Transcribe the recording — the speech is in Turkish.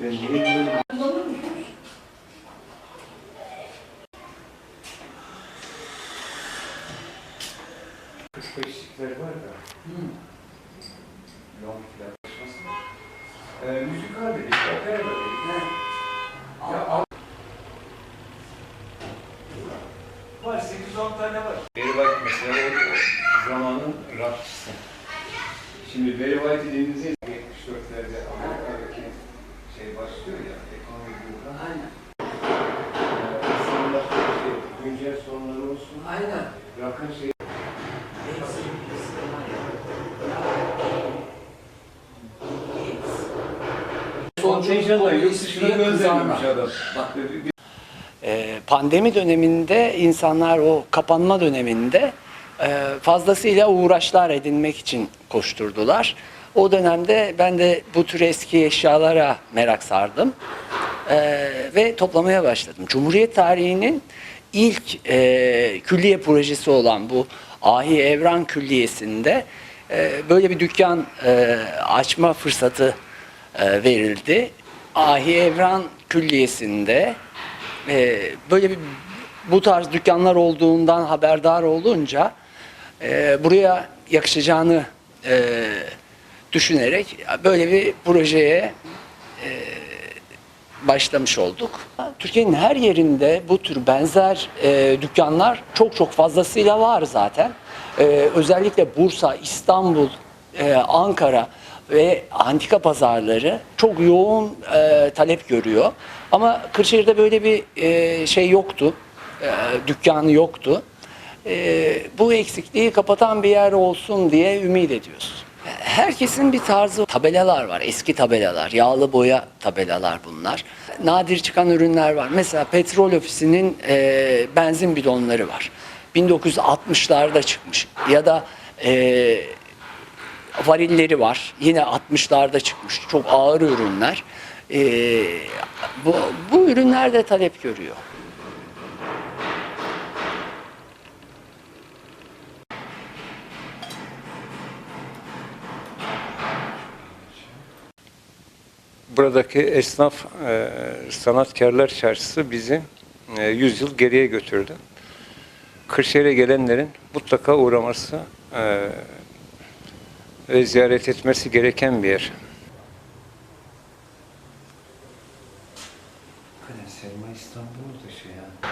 Ben niye gidiyorum? Kullanır mısınız? Kırk beşlikler var da. Long çalışmasın. Ee, müzikal dedik, opera dedik. Ya, al- var 8-10 tane var. Barry White mesela o, zamanın rockçısı. Şimdi Barry White dediğinizde 74'lerde Amerika'daki şey başlıyor ya, ekonomik buhran. Aynen. İnsanlar şey, güncel sorunları olsun. Aynen. Rock'ın şey. Kontenjanla yurt dışına gönderilmiş adam. Bak. Ee, pandemi döneminde insanlar o kapanma döneminde fazlasıyla uğraşlar edinmek için koşturdular. O dönemde ben de bu tür eski eşyalara merak sardım Ee, ve toplamaya başladım. Cumhuriyet tarihinin ilk e, külliye projesi olan bu Ahi Evran Külliyesi'nde e, böyle bir dükkan e, açma fırsatı e, verildi. Ahi Evran Külliyesi'nde e, böyle bir bu tarz dükkanlar olduğundan haberdar olunca e, buraya yakışacağını e, düşünerek böyle bir projeye e, başlamış olduk. Türkiye'nin her yerinde bu tür benzer e, dükkanlar çok çok fazlasıyla var zaten. E, özellikle Bursa, İstanbul, e, Ankara ve antika pazarları çok yoğun e, talep görüyor. Ama Kırşehir'de böyle bir e, şey yoktu, e, dükkanı yoktu. E, bu eksikliği kapatan bir yer olsun diye ümit ediyoruz. Herkesin bir tarzı tabelalar var, eski tabelalar, yağlı boya tabelalar bunlar. Nadir çıkan ürünler var. Mesela petrol ofisinin e, benzin bidonları var. 1960'larda çıkmış ya da e, varilleri var. Yine 60'larda çıkmış. Çok ağır ürünler. E, bu, bu ürünler de talep görüyor. buradaki esnaf e, sanatkarlar çarşısı bizi e, 100 yıl geriye götürdü. Kırşehir'e gelenlerin mutlaka uğraması e, ve ziyaret etmesi gereken bir yer. Selma İstanbul'da şu ya.